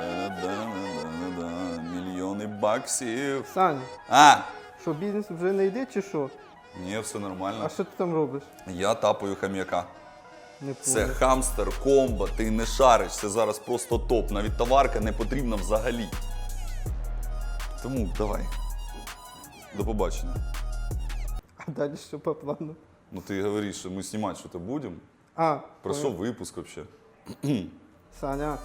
Да-да-да-да-да. Мільйони баксів. Саня, А! що бізнес вже не йде чи що? Ні, все А нормально. що ти там робиш? Я тапаю хам'яка. Не Це понял. хамстер, комбо, ти не шариш, це зараз просто топ. Навіть товарка не потрібна взагалі. Тому давай. До побачення. А далі що по плану? Ну ти говориш, що ми знімати щось будемо. А, Про понял. що випуск взагалі? Саня.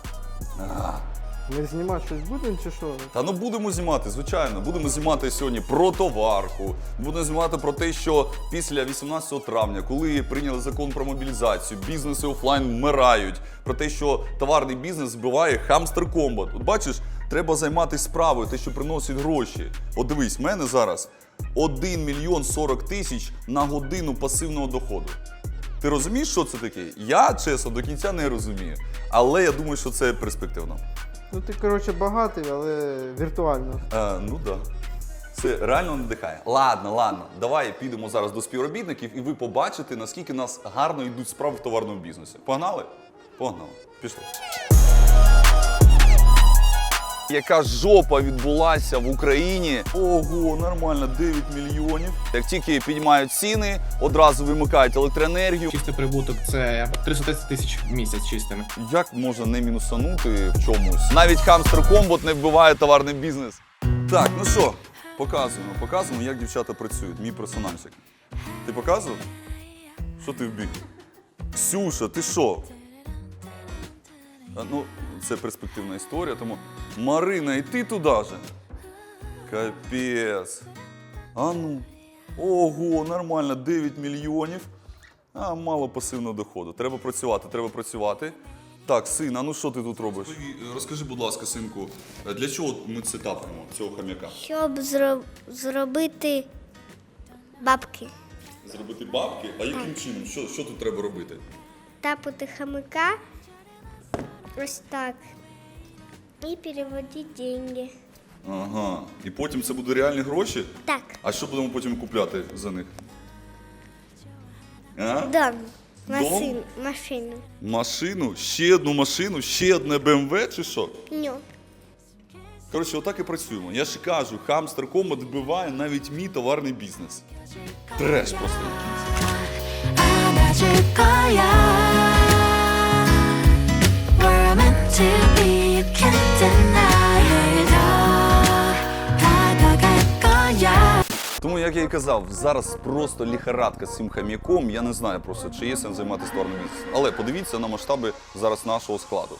Ми знімати щось будемо чи що? Та ну будемо знімати, звичайно. Будемо знімати сьогодні про товарку. Будемо знімати про те, що після 18 травня, коли прийняли закон про мобілізацію, бізнеси офлайн вмирають. Про те, що товарний бізнес збиває хамстер комбат. От бачиш, треба займатися справою, те, що приносить гроші. От дивись, в мене зараз 1 мільйон 40 тисяч на годину пасивного доходу. Ти розумієш, що це таке? Я чесно до кінця не розумію. Але я думаю, що це перспективно. Ну ти, коротше, багатий, але віртуально. Е, ну так. Да. Це реально надихає. Ладно, ладно, давай підемо зараз до співробітників, і ви побачите, наскільки нас гарно йдуть справи в товарному бізнесі. Погнали? Погнали. Пішли. Яка жопа відбулася в Україні? Ого, нормально, 9 мільйонів. Як тільки піднімають ціни, одразу вимикають електроенергію. Чистий прибуток це 330 тисяч в місяць чистими. Як можна не мінусанути в чомусь? Навіть хамстер комбот не вбиває товарний бізнес. Так, ну що, показуємо, показуємо, як дівчата працюють. Мій персональчик. Ти показував? Що ти вбіг? Ксюша, ти що? А, ну, це перспективна історія, тому Марина, і ти туди же. Капець. А ну. Ого, нормально, 9 мільйонів. А, мало пасивного доходу. Треба працювати, треба працювати. Так, син, а ну що ти тут робиш? Розкажи, будь ласка, синку, для чого ми це тапаємо, цього хам'яка? Щоб зро- зробити бабки. Зробити бабки? А яким чином? Що, що тут треба робити? Тапати хамика ось так. І переводити деньги. Ага. І потім це будуть реальні гроші? Так, А що будемо потім купляти за них? А? дом, машину, машину. Машину, ще одну машину, ще одне БМВ чи що? Ню. Коротше, отак і працюємо. Я ж кажу, хамстер комод вбиває навіть мій товарний бізнес. Треш просто якийсь. to be, you can't deny it all 다가갈 거야 Тому, як я і казав, зараз просто ліхарадка з цим хам'яком. Я не знаю просто, чи є сенс займатися товарним бізнесом. Але подивіться на масштаби зараз нашого складу.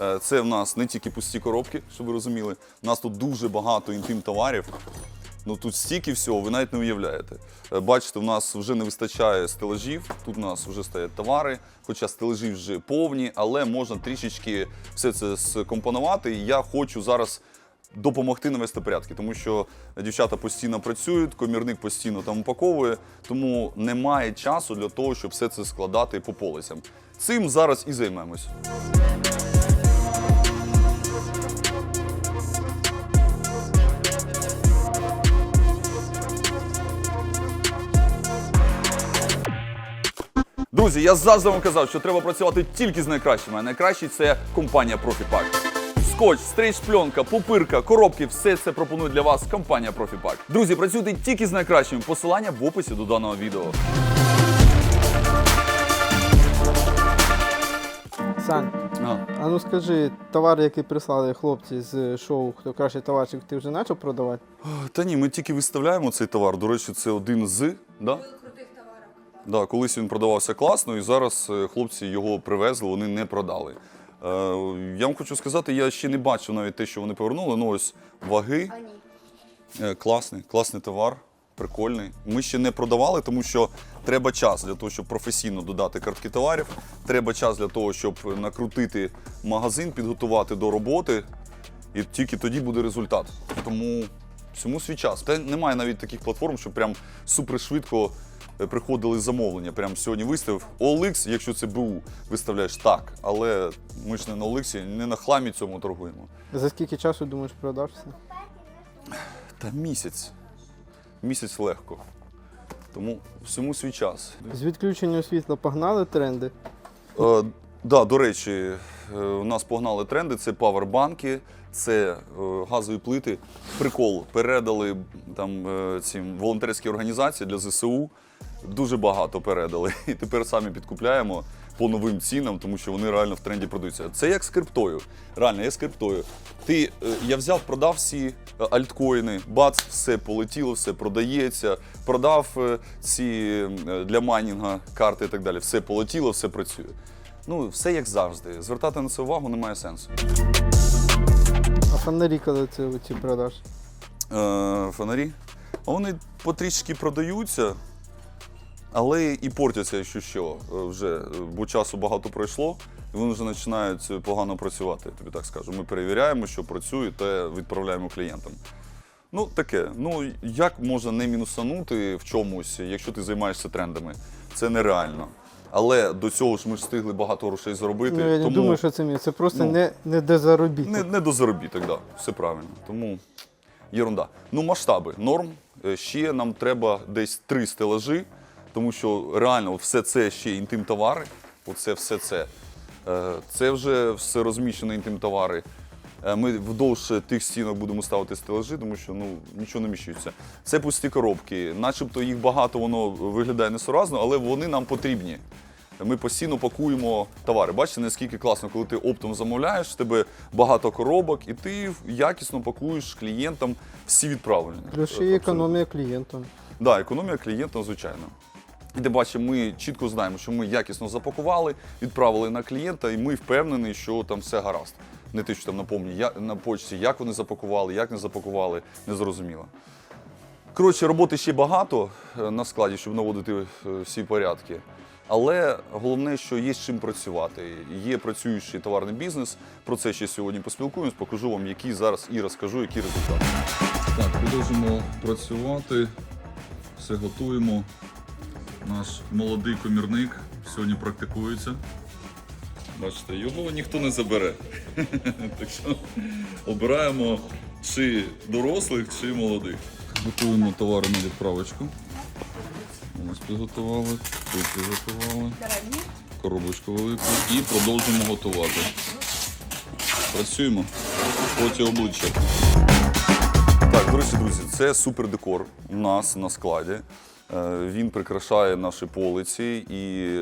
Е, Це в нас не тільки пусті коробки, щоб ви розуміли. У нас тут дуже багато інтим товарів. Ну тут стільки всього, ви навіть не уявляєте. Е, Бачите, в нас вже не вистачає стелажів. Тут у нас вже стоять товари, хоча стелажі вже повні, але можна трішечки все це скомпонувати. І я хочу зараз допомогти навести порядки, тому що дівчата постійно працюють, комірник постійно там упаковує, тому немає часу для того, щоб все це складати по полицям. Цим зараз і займемось. Друзі, я завжди вам казав, що треба працювати тільки з найкращими. А найкращий це компанія ProfiPack. Скотч, стрейч-пленка, пупирка, коробки все це пропонує для вас компанія ProfiPack. Друзі, працюйте тільки з найкращими. Посилання в описі до даного відео. Сань, А. а ну скажи, товар, який прислали хлопці з шоу Хто кращий товарчик, ти вже почав продавати? Та ні, ми тільки виставляємо цей товар. До речі, це один з. Да? Да, колись він продавався класно, і зараз е, хлопці його привезли, вони не продали. Е, я вам хочу сказати, я ще не бачив навіть те, що вони повернули. Ну ось ваги. Е, класний, класний товар, прикольний. Ми ще не продавали, тому що треба час для того, щоб професійно додати картки товарів. Треба час для того, щоб накрутити магазин, підготувати до роботи. І тільки тоді буде результат. Тому всьому свій час. Та немає навіть таких платформ, що прям супершвидко приходили замовлення. Прям сьогодні виставив OLX, якщо це БУ, виставляєш так. Але ми ж не на OLX, не на хламі цьому торгуємо. За скільки часу думаєш продашся? Та місяць. Місяць легко. Тому всьому свій час. З відключенням світла погнали тренди. Е, Да, до речі, е, у нас погнали тренди: це павербанки, це е, газові плити. Прикол, передали там е, цим волонтерські організації для ЗСУ. Дуже багато передали. І тепер самі підкупляємо по новим цінам, тому що вони реально в тренді продаються. Це як з криптою. Реально, як з криптою. Ти, е, я взяв, продав всі е, альткоїни, бац, все полетіло, все продається. Продав е, ці для майнінга карти і так далі. Все полетіло, все працює. Ну, все як завжди. Звертати на це увагу немає сенсу. А фонарі, коли це ці продаж? Е, фонарі. А вони потрішки продаються, але і портяться, якщо що, е, вже, е, бо часу багато пройшло, і вони вже починають е, погано працювати, я тобі так скажу. Ми перевіряємо, що працює, та відправляємо клієнтам. Ну, таке. Ну, як можна не мінусанути в чомусь, якщо ти займаєшся трендами? Це нереально. Але до цього ж ми ж встигли багато грошей заробити. Ну, я не тому... думаю, що це мій. Це просто Ну, не, не де заробіток. Не, не до заробіток, да, все правильно. Тому єрунда. Ну, масштаби, норм. Ще нам треба десь три стелажі, тому що реально все це ще інтим-товари. Оце все це. Е, Це вже все розміщено інтим-товари. Е, Ми вдовж тих стінок будемо ставити стелажі, тому що ну, нічого не вміщується. Це пусті коробки. Начебто їх багато, воно виглядає несуразно, але вони нам потрібні. Ми постійно пакуємо товари. Бачите, наскільки класно, коли ти оптом замовляєш, в тебе багато коробок, і ти якісно пакуєш клієнтам всі відправлення. Плюс ще й економія клієнтам. Да, економія клієнта, звичайно. Ти бачиш, ми чітко знаємо, що ми якісно запакували, відправили на клієнта, і ми впевнені, що там все гаразд. Не те, що там напомні, я, на почті, як вони запакували, як не запакували, не зрозуміло. Коротше, роботи ще багато е, на складі, щоб наводити е, всі порядки. Але головне, що є з чим працювати. Є працюючий товарний бізнес. Про це ще сьогодні поспілкуємось, покажу вам, які зараз і розкажу, які результати. Так, продовжимо працювати. Все готуємо. Наш молодий комірник сьогодні практикується. Бачите, його ніхто не забере. так що обираємо чи дорослих, чи молодих. Готуємо товари на відправочку. Ось підготували, тут підготували. Коробочку велику і продовжимо готувати. Працюємо. Поті обличчя. Так, до речі, друзі, це супер декор у нас на складі. Е, Він прикрашає наші полиці, і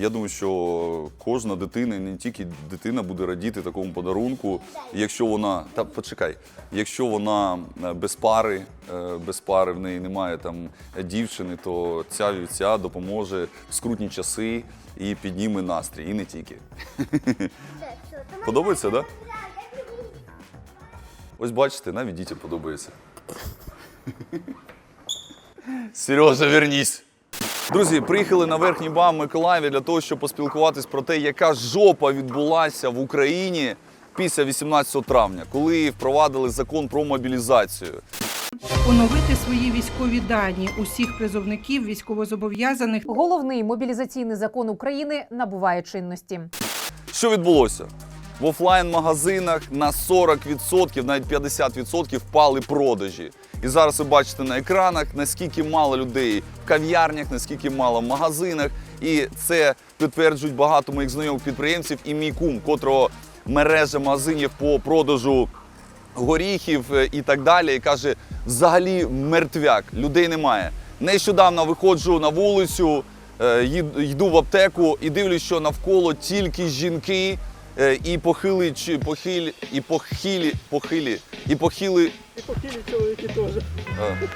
я думаю, що кожна дитина, не тільки дитина, буде радіти такому подарунку. Якщо вона та почекай, якщо вона е, без пари, е, без пари в неї немає там дівчини, то ця вівця допоможе в скрутні часи і підніме настрій, і не тільки. Подобається, так? Да? Ось бачите, навіть дітям подобається. Сережа, вернісь. Друзі, приїхали на верхній бам Миколаєві для того, щоб поспілкуватись про те, яка жопа відбулася в Україні після 18 травня, коли впровадили закон про мобілізацію. оновити свої військові дані усіх призовників військовозобов'язаних Головний мобілізаційний закон України набуває чинності. Що відбулося? В офлайн-магазинах на 40%, навіть 50% впали продажі. І зараз ви бачите на екранах, наскільки мало людей в кав'ярнях, наскільки мало в магазинах. І це підтверджують багато моїх знайомих підприємців і мій кум, котрого мережа магазинів по продажу горіхів е, і так далі. І каже, взагалі мертвяк, людей немає. Нещодавно виходжу на вулицю, е, йду в аптеку і дивлюсь, що навколо тільки жінки і похили, чи похилі, і похилі, похилі, і похили. І похилі чоловіки теж.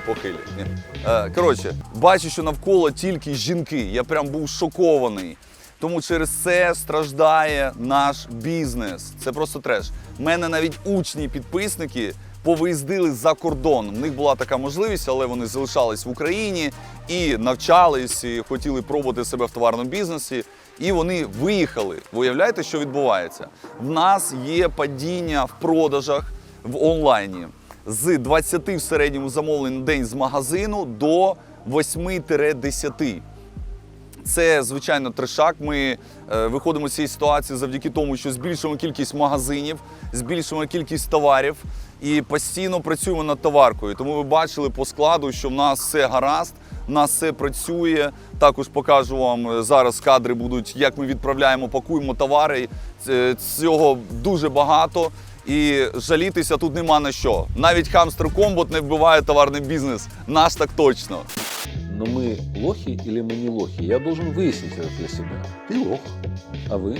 Похилі. Ні. Е, Коротше, бачу, що навколо тільки жінки. Я прям був шокований. Тому через це страждає наш бізнес. Це просто треш. У мене навіть учні підписники повиїздили за кордон. У них була така можливість, але вони залишались в Україні і навчались, і хотіли пробувати себе в товарному бізнесі. І вони виїхали. Виявляєте, що відбувається? В нас є падіння в продажах в онлайні з 20 в середньому замовлень на день з магазину до 8-10. Це звичайно трешак. Ми е, виходимо з цієї ситуації завдяки тому, що збільшуємо кількість магазинів, збільшуємо кількість товарів і постійно працюємо над товаркою. Тому ви бачили по складу, що в нас все гаразд. У нас все працює. Також покажу вам е, зараз кадри будуть, як ми відправляємо, пакуємо товари. Це- Цього дуже багато. І жалітися тут нема на що. Навіть хамстер комбот не вбиває товарний бізнес. Наш так точно. Но мы лохи или мы не лохи? Я должен выяснить это для себя. Ты лох. А вы?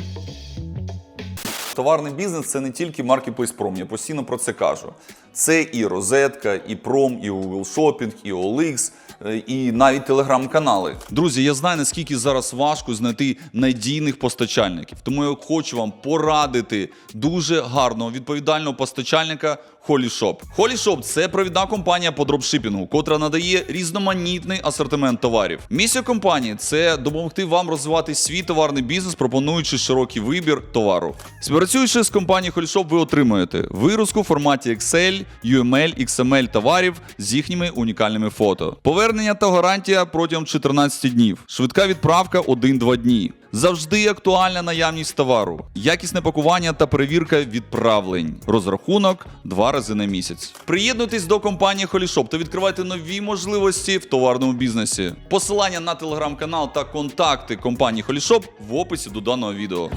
Товарний бізнес це не тільки Marketplace Prom, я постійно про це кажу. Це і розетка, і Prom, і Google Shopping, і OLX, е, і навіть телеграм-канали. Друзі, я знаю, наскільки зараз важко знайти надійних постачальників. Тому я хочу вам порадити дуже гарного відповідального постачальника Holy Shop. Holy Shop – це провідна компанія по дропшипінгу, котра надає різноманітний асортимент товарів. Місія компанії це допомогти вам розвивати свій товарний бізнес, пропонуючи широкий вибір товару. Співпрацюючи з компанією Holy Shop, ви отримуєте вируску в форматі Excel, UML, XML товарів з їхніми унікальними фото. Повернення та гарантія протягом 14 днів. Швидка відправка 1-2 дні. Завжди актуальна наявність товару, якісне пакування та перевірка відправлень. Розрахунок два рази на місяць. Приєднуйтесь до компанії Холішоп та відкривайте нові можливості в товарному бізнесі. Посилання на телеграм-канал та контакти компанії Холішоп в описі до даного відео.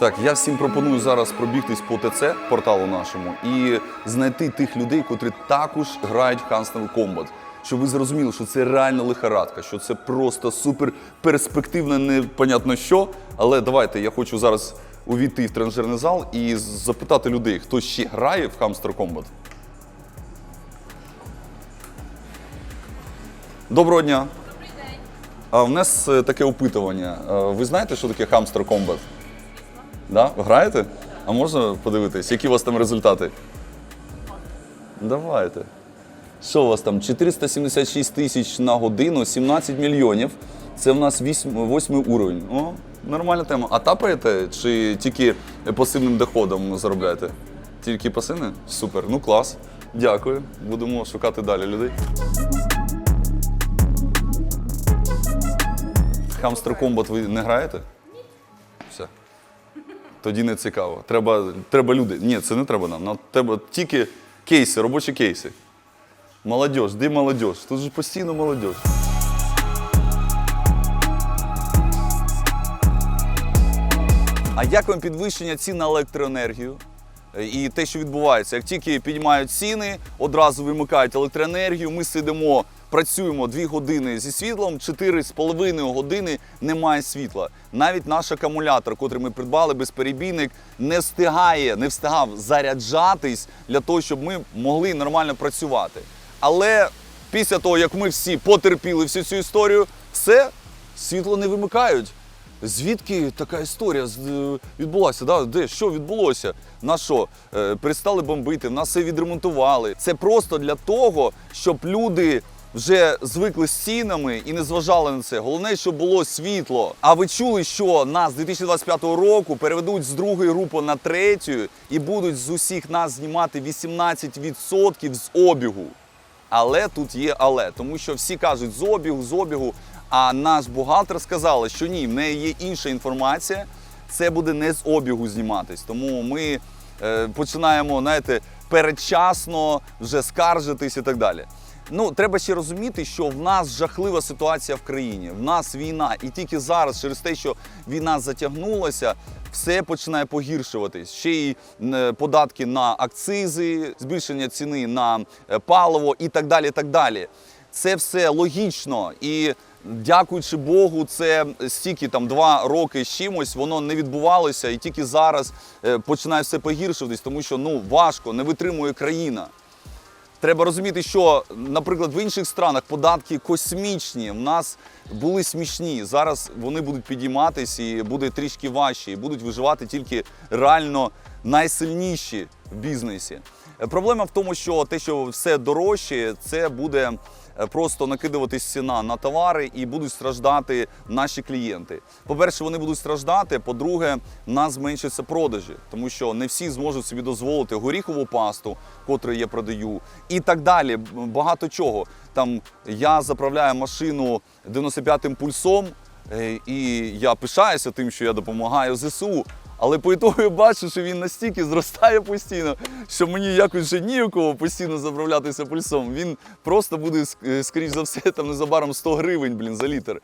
Так, я всім пропоную зараз пробігтись по ТЦ порталу нашому і знайти тих людей, котрі також грають в Constant Combat. Щоб ви зрозуміли, що це реально лихорадка, що це просто супер перспективне, непонятно що. Але давайте я хочу зараз увійти в тренажерний зал і запитати людей, хто ще грає в Hamster Combat. Доброго дня. Добрий день. А в нас е, таке опитування. Е, Ви знаєте, що таке Hamster Combat? Да? Граєте? А можна подивитись, які у вас там результати? Давайте. Що у вас там? 476 тисяч на годину, 17 мільйонів. Це в нас 8, 8 уровень. О, нормальна тема. А тапаєте чи тільки пасивним доходом заробляєте? Тільки пасивне? Супер, ну клас. Дякую. Будемо шукати далі людей. Хамстер Комбат ви не граєте? Ні. Все. Тоді не цікаво. Треба, треба люди. Ні, це не треба нам. Нам треба тільки кейси, робочі кейси. Молодіж, де молодіж? Тут же постійно молодіж. А як вам підвищення цін на електроенергію? І те, що відбувається, як тільки піднімають ціни, одразу вимикають електроенергію. Ми сидимо, працюємо 2 години зі світлом, 4,5 години немає світла. Навіть наш акумулятор, котрий ми придбали безперебійник, не встигає, не встигав заряджатись для того, щоб ми могли нормально працювати. Але після того, як ми всі потерпіли всю цю історію, все, світло не вимикають. Звідки така історія е, відбулася? Да? Де що відбулося? На що? Е, перестали бомбити, в нас все відремонтували. Це просто для того, щоб люди вже звикли з цінами і не зважали на це. Головне, щоб було світло. А ви чули, що нас з 2025 року переведуть з другої групи на третю і будуть з усіх нас знімати 18% з обігу. Але тут є але, тому що всі кажуть з обігу, з обігу. А наш бухгалтер сказала, що ні, в неї є інша інформація. Це буде не з обігу зніматись. Тому ми е, починаємо, знаєте, передчасно вже скаржитись і так далі. Ну, треба ще розуміти, що в нас жахлива ситуація в країні. В нас війна, і тільки зараз, через те, що війна затягнулася, все починає погіршуватись. Ще й е, податки на акцизи, збільшення ціни на е, паливо і так далі. Так далі. Це все логічно і. Дякуючи Богу, це стільки там два роки з чимось, воно не відбувалося, і тільки зараз е, починає все погіршуватись, тому що ну важко, не витримує країна. Треба розуміти, що, наприклад, в інших странах податки космічні, в нас були смішні. Зараз вони будуть підійматись і буде трішки важче, і будуть виживати тільки реально найсильніші в бізнесі. Проблема в тому, що те, що все дорожче, це буде просто накидуватись ціна на товари і будуть страждати наші клієнти. По-перше, вони будуть страждати. По-друге, нас зменшаться продажі, тому що не всі зможуть собі дозволити горіхову пасту, котру я продаю, і так далі. Багато чого. Там я заправляю машину 95-м пульсом, е, і я пишаюся тим, що я допомагаю ЗСУ. Але по ітогу я бачу, що він настільки зростає постійно, що мені якось вже ніяково постійно заправлятися пульсом. Він просто буде, скоріш за все, там незабаром 100 гривень, блін, за літр.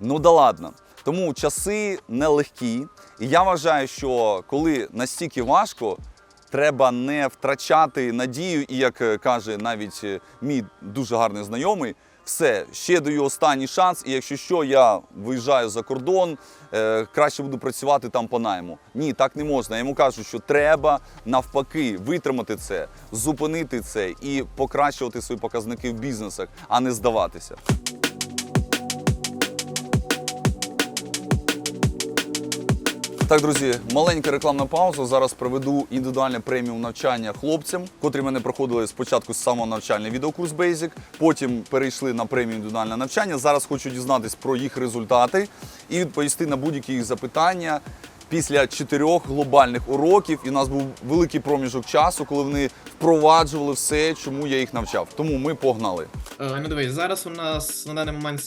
Ну да ладно. Тому часи нелегкі. І я вважаю, що коли настільки важко, треба не втрачати надію. І як е, каже навіть е, мій дуже гарний знайомий, все, ще даю останній шанс, і якщо що, я виїжджаю за кордон, е, краще буду працювати там по найму. Ні, так не можна. Я йому кажу, що треба навпаки витримати це, зупинити це і покращувати свої показники в бізнесах, а не здаватися. Так, друзі, маленька рекламна пауза. Зараз проведу індивідуальне преміум навчання хлопцям, котрі мене проходили спочатку з самонавчальний відеокурс Basic, потім перейшли на преміум індивідуальне навчання. Зараз хочу дізнатись про їх результати і відповісти на будь-які їх запитання. Після чотирьох глобальних уроків і у нас був великий проміжок часу, коли вони впроваджували все, чому я їх навчав. Тому ми погнали. Е, ну дивись, зараз у нас на даний момент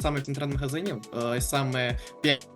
саме в інтернет-магазинів, е, саме 5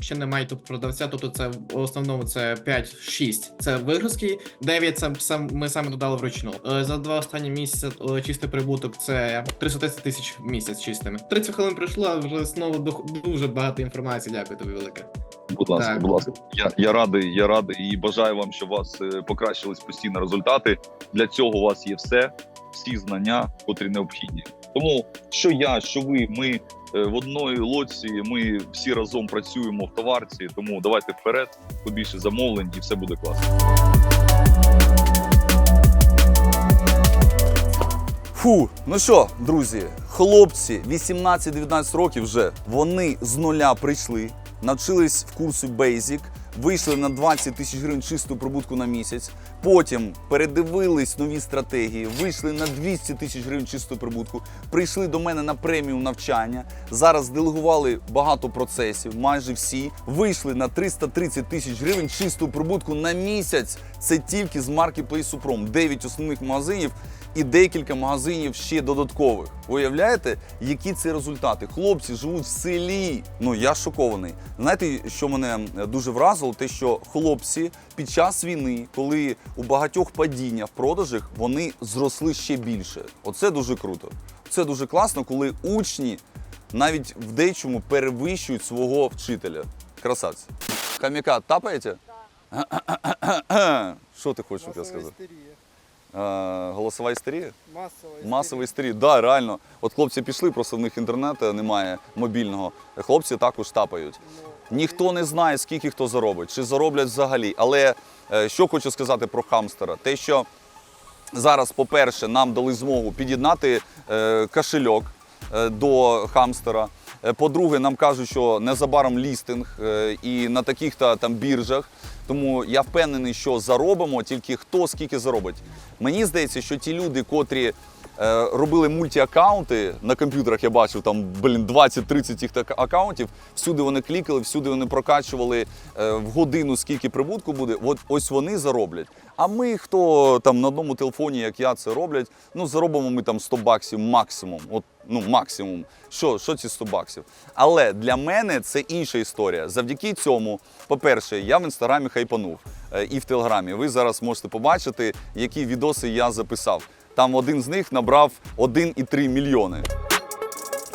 ще немає тут продавця, тобто це в основному це 5-6 це вигрузки, 9 це сам, ми саме додали вручну. Е, За два останні місяці е, чистий прибуток це 330 тисяч в місяць чистими. 30 хвилин пройшло, а вже знову дуже багато інформації. Дякую тобі велике. Будь ласка, Так. будь ласка. Я, я радий, я радий і бажаю вам, щоб у вас покращились постійно результати. Для цього у вас є все, всі знання, котрі необхідні. Тому що я, що ви, ми е, в одної лодці, ми всі разом працюємо в товарці. Тому давайте вперед, побільше замовлень, і все буде класно. Фу, ну що, друзі, хлопці 18-19 років вже вони з нуля прийшли, навчились в курсі Basic, вийшли на 20 тисяч гривень чистого прибутку на місяць. Потім передивились нові стратегії, вийшли на 200 тисяч гривень чистого прибутку, прийшли до мене на преміум навчання. Зараз делегували багато процесів, майже всі. Вийшли на 330 тисяч гривень чистого прибутку на місяць. Це тільки з маркетплейсу Пром. 9 основних магазинів і декілька магазинів ще додаткових. Уявляєте, які це результати? Хлопці живуть в селі. Ну я шокований. Знаєте, що мене дуже вразило? Те, що хлопці під час війни, коли у багатьох падіння в продажах, вони зросли ще більше. Оце дуже круто. Це дуже класно, коли учні навіть в дечому перевищують свого вчителя. Красавці. Каміка тапаєте? Що ти хочеш, щоб я сказав? Голосова істерія? Масова Масова істерія. Да, реально. От хлопці пішли, просто в них інтернету немає мобільного. Хлопці також тапають. Ніхто не знає, скільки хто заробить, чи зароблять взагалі. Але е, що хочу сказати про хамстера? Те, що зараз, по-перше, нам дали змогу під'єднати е, кошельок е, до хамстера. Е, По-друге, нам кажуть, що незабаром лістинг е, і на таких-то там біржах. Тому я впевнений, що заробимо тільки хто скільки заробить. Мені здається, що ті люди, котрі робили мультіаккаунти на комп'ютерах, я бачив там блін 20-30 їх аккаунтів. Всюди вони клікали, всюди вони прокачували е, в годину, скільки прибутку буде. От ось вони зароблять. А ми, хто там на одному телефоні, як я це роблять, ну заробимо ми там 100 баксів максимум. От ну максимум. Що, що ці 100 баксів? Але для мене це інша історія. Завдяки цьому, по-перше, я в інстаграмі хайпанув е, і в телеграмі. Ви зараз можете побачити, які відоси я записав. Там один з них набрав 1,3 мільйони.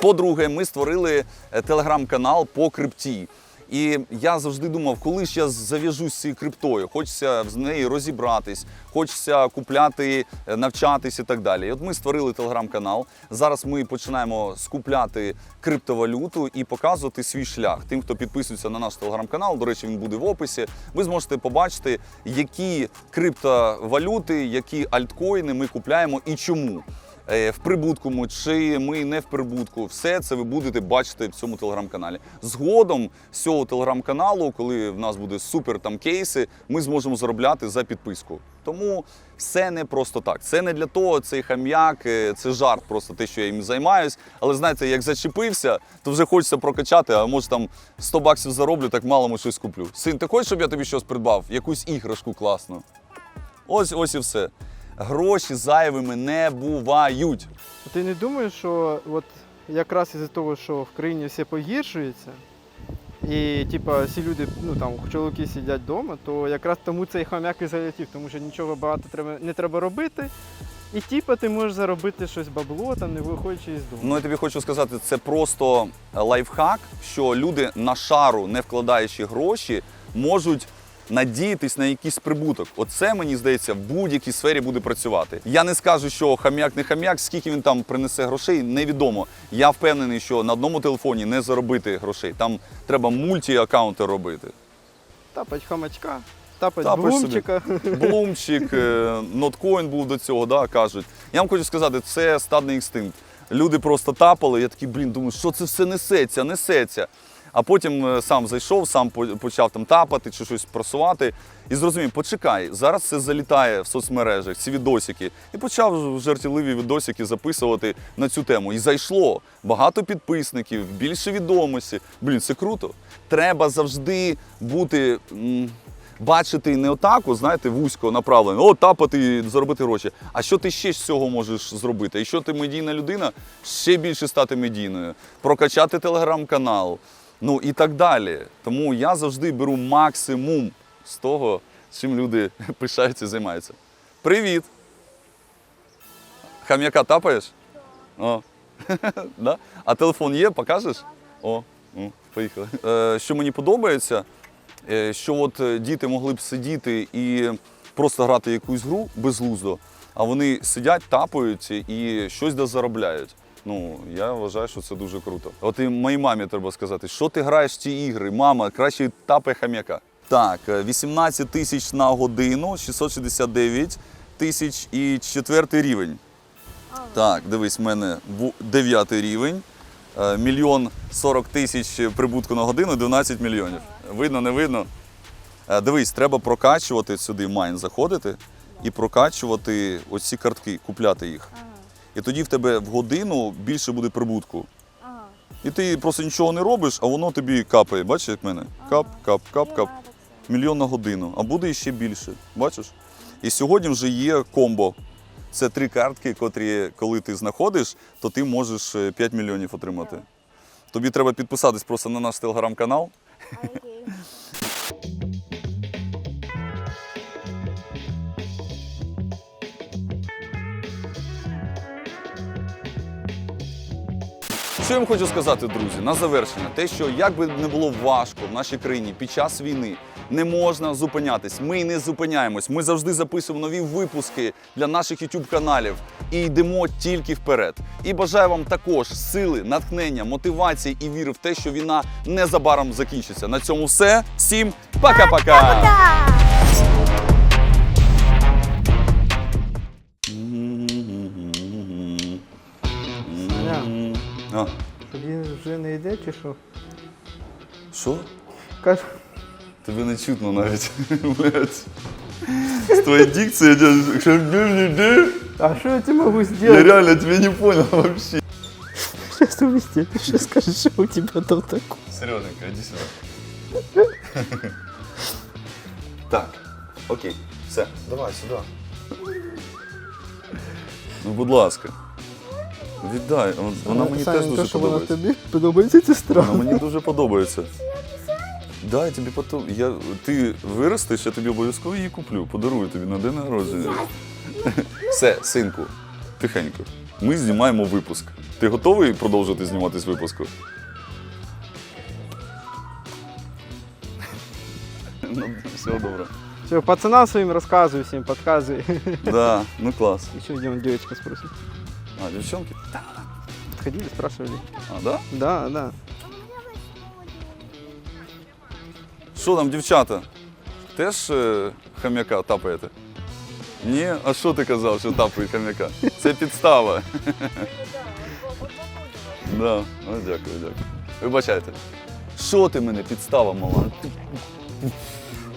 По-друге, ми створили е, телеграм-канал по крипті. І я завжди думав, коли ж я зав'яжусь цією криптою, хочеться з неї розібратись, хочеться купляти, е, навчатись і так далі. І от ми створили телеграм-канал. Зараз ми починаємо скупляти криптовалюту і показувати свій шлях. Тим, хто підписується на наш телеграм-канал, до речі, він буде в описі. Ви зможете побачити, які криптовалюти, які альткоїни ми купляємо і чому. Е, в прибутку чи ми не в прибутку. Все це ви будете бачити в цьому телеграм-каналі. Згодом з цього телеграм-каналу, коли в нас буде супер там кейси, ми зможемо заробляти за підписку. Тому все не просто так. Це не для того, цей хам'як, е, це жарт, просто те, що я їм займаюсь. Але знаєте, як зачепився, то вже хочеться прокачати, а може там 100 баксів зароблю, так малому щось куплю. Син, ти хочеш, щоб я тобі щось придбав? Якусь іграшку класну. Ось ось і все. Гроші зайвими не бувають. Ти не думаєш, що от якраз із-за того, що в країні все погіршується, І типа всі люди, ну там чоловіки сидять вдома, то якраз тому цей хам'як і залетів, тому що нічого багато треба не треба робити. І типа ти можеш заробити щось бабло, там не виходячи із дому. Ну я тобі хочу сказати, це просто лайфхак, що люди на шару, не вкладаючи гроші, можуть надіятись на якийсь прибуток. Оце мені здається в будь-якій сфері буде працювати. Я не скажу, що хам'як не хам'як, скільки він там принесе грошей, невідомо. Я впевнений, що на одному телефоні не заробити грошей. Там треба мульті-аккаунти робити. Тапать хамачка, тапать Тапаєш блумчика. Блумчик, е, ноткоін був до цього, да, кажуть. Я вам хочу сказати, це стадний інстинкт. Люди просто тапали, я такий, блін, думаю, що це все несеться, несеться. А потім е, сам зайшов, сам почав там тапати чи щось просувати. І зрозумів, почекай, зараз це залітає в соцмережах, ці відосики. І почав жартівливі відосики записувати на цю тему. І зайшло багато підписників, більше відомості. Блін, це круто. Треба завжди бути. бачити не отаку, знаєте, вузько направлено, о, тапати, заробити гроші. А що ти ще з цього можеш зробити? Якщо ти медійна людина, ще більше стати медійною, прокачати телеграм-канал, ну і так далі. Тому я завжди беру максимум з того, чим люди пишаються і займаються. Привіт! Хам'яка тапаєш? О. да? А телефон є, покажеш? О, о поїхали. Е, що мені подобається, е, що от е, діти могли б сидіти і просто грати якусь гру безглуздо, а вони сидять, тапають і щось де заробляють. Ну, я вважаю, що це дуже круто. От і моїй мамі треба сказати, що ти граєш ці ігри, мама, краще тапай хам'яка. Так, е, 18 тисяч на годину, 669 тисяч і четвертий рівень. Так, дивись, в мене дев'ятий рівень. Е, Мільйон 40 тисяч прибутку на годину, 12 мільйонів. Видно, не видно? Е, Дивись, треба прокачувати сюди майн, заходити і прокачувати оці картки, купляти їх. І тоді в тебе в годину більше буде прибутку. І ти просто нічого не робиш, а воно тобі капає. Бачиш, як в мене? Кап, кап, кап, кап. Мільйон на годину, а буде іще більше. Бачиш? І сьогодні вже є комбо. Це три картки, котрі, коли ти знаходиш, то ти можеш е, 5 мільйонів отримати. Тобі треба підписатись просто на наш телеграм-канал. Що я вам хочу сказати, друзі, на завершення, те, що як би не було важко в нашій країні під час війни, не можна зупинятись. Ми не зупиняємось. Ми завжди записуємо нові випуски для наших youtube каналів і йдемо тільки вперед. І бажаю вам також сили, натхнення, мотивації і віри в те, що війна незабаром закінчиться. На цьому все. Всім пока-пока! вже не йде чи що? що? Кажу, Тебе не чутно навіть. блядь. З твоєю дикцією, я що не йде. а що я тебе можу Я зробити? реально тебя не понял вообще. Сейчас увести, ты что скажешь, что у тебя там такое? Сереженька, иди сюда. Так, окей, все, давай сюди. Ну, будь ласка. Віддай. Вона мені Саня, теж дуже то, що вона подобається. тобі подобається, це Вона мені дуже подобається. Дай тобі потім. Я, ти виростеш, я тобі обов'язково її куплю, подарую тобі на день народження. Все, синку, тихенько. Ми знімаємо випуск. Ти готовий продовжити зніматись випуску? Ну, всього добре. Все, пацанам своим рассказывай всем, подсказывай. Да, ну клас. Еще идем, девочка спросит. А, дівчонки? Подходили, спрашивали. А, да? Да, да. Що там, дівчата? Теж е, хам'яка тапаєте? Ні? А що ти казав, що тапають хам'яка? Це підстава. Да. Ну, дякую, дякую. Вибачайте. Що ти мене підстава мала?